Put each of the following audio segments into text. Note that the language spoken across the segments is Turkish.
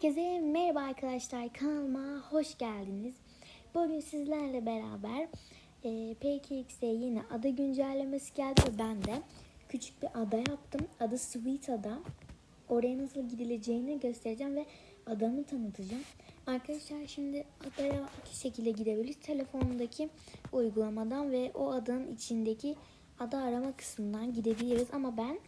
Herkese merhaba arkadaşlar kanalıma hoş geldiniz. Bugün sizlerle beraber e, PKX'e yine ada güncellemesi geldi ve ben de küçük bir ada yaptım. Adı Sweet Ada. Oraya nasıl gidileceğini göstereceğim ve adamı tanıtacağım. Arkadaşlar şimdi adaya iki şekilde gidebiliriz. Telefondaki uygulamadan ve o adanın içindeki ada arama kısmından gidebiliriz. Ama ben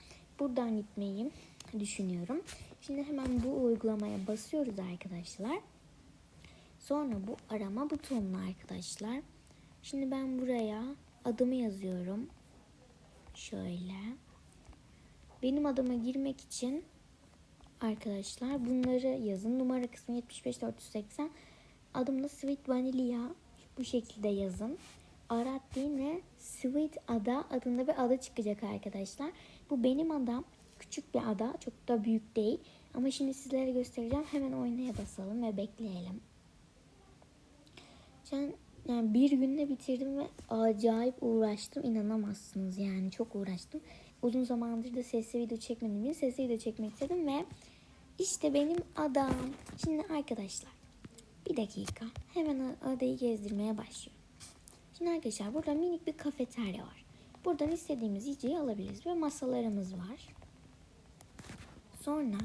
buradan gitmeyi düşünüyorum. Şimdi hemen bu uygulamaya basıyoruz arkadaşlar. Sonra bu arama butonuna arkadaşlar. Şimdi ben buraya adımı yazıyorum. Şöyle. Benim adıma girmek için arkadaşlar bunları yazın. Numara kısmı 75480. Adım da Sweet Vanilla. Bu şekilde yazın. Arat değil ve Sweet Ada adında bir ada çıkacak arkadaşlar. Bu benim adam. Küçük bir ada. Çok da büyük değil. Ama şimdi sizlere göstereceğim. Hemen oynaya basalım ve bekleyelim. Ben yani bir günde bitirdim ve acayip uğraştım. İnanamazsınız yani çok uğraştım. Uzun zamandır da sesli video çekmediğim için sesli video çekmek istedim ve işte benim adam. Şimdi arkadaşlar bir dakika hemen adayı gezdirmeye başlıyorum. Şimdi arkadaşlar burada minik bir kafeterya var. Buradan istediğimiz yiyeceği alabiliriz ve masalarımız var. Sonra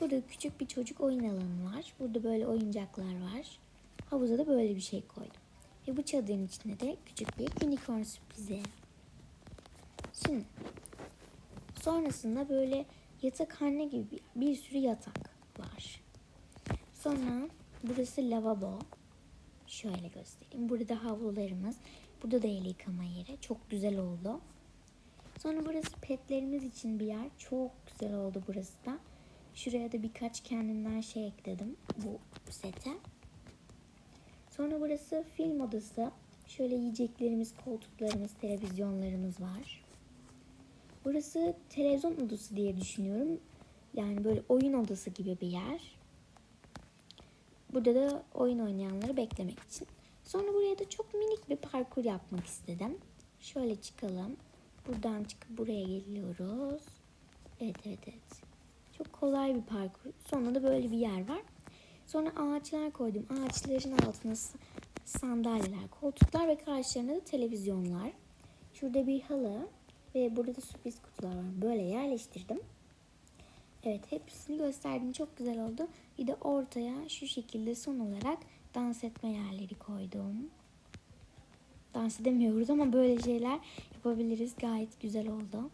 burada küçük bir çocuk oyun alanı var. Burada böyle oyuncaklar var. Havuza da böyle bir şey koydum. Ve bu çadırın içinde de küçük bir unicorn sürprizi. Şimdi sonrasında böyle yatakhane gibi bir, sürü yatak var. Sonra burası lavabo. Şöyle göstereyim. Burada havlularımız. Burada da el yıkama yeri. Çok güzel oldu. Sonra burası petlerimiz için bir yer. Çok güzel oldu burası da. Şuraya da birkaç kendimden şey ekledim bu sete. Sonra burası film odası. Şöyle yiyeceklerimiz, koltuklarımız, televizyonlarımız var. Burası televizyon odası diye düşünüyorum. Yani böyle oyun odası gibi bir yer. Burada da oyun oynayanları beklemek için. Sonra buraya da çok minik bir parkur yapmak istedim. Şöyle çıkalım. Buradan çıkıp buraya geliyoruz. Evet evet evet. Çok kolay bir parkur. Sonra da böyle bir yer var. Sonra ağaçlar koydum. Ağaçların altına sandalyeler, koltuklar ve karşılarında da televizyonlar. Şurada bir halı ve burada da sürpriz kutular var. Böyle yerleştirdim. Evet hepsini gösterdim. Çok güzel oldu. Bir de ortaya şu şekilde son olarak dans etme yerleri koydum. Dans edemiyoruz ama böyle şeyler yapabiliriz. Gayet güzel oldu.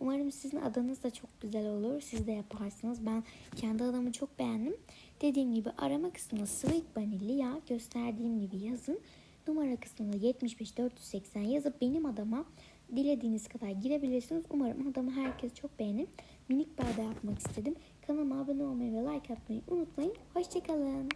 Umarım sizin adanız da çok güzel olur. Siz de yaparsınız. Ben kendi adamı çok beğendim. Dediğim gibi arama kısmına Sweet Vanilla gösterdiğim gibi yazın. Numara kısmına 75 480 yazıp benim adama dilediğiniz kadar girebilirsiniz. Umarım adamı herkes çok beğenir. Minik bir ada yapmak istedim. Kanalıma abone olmayı ve like atmayı unutmayın. Hoşçakalın.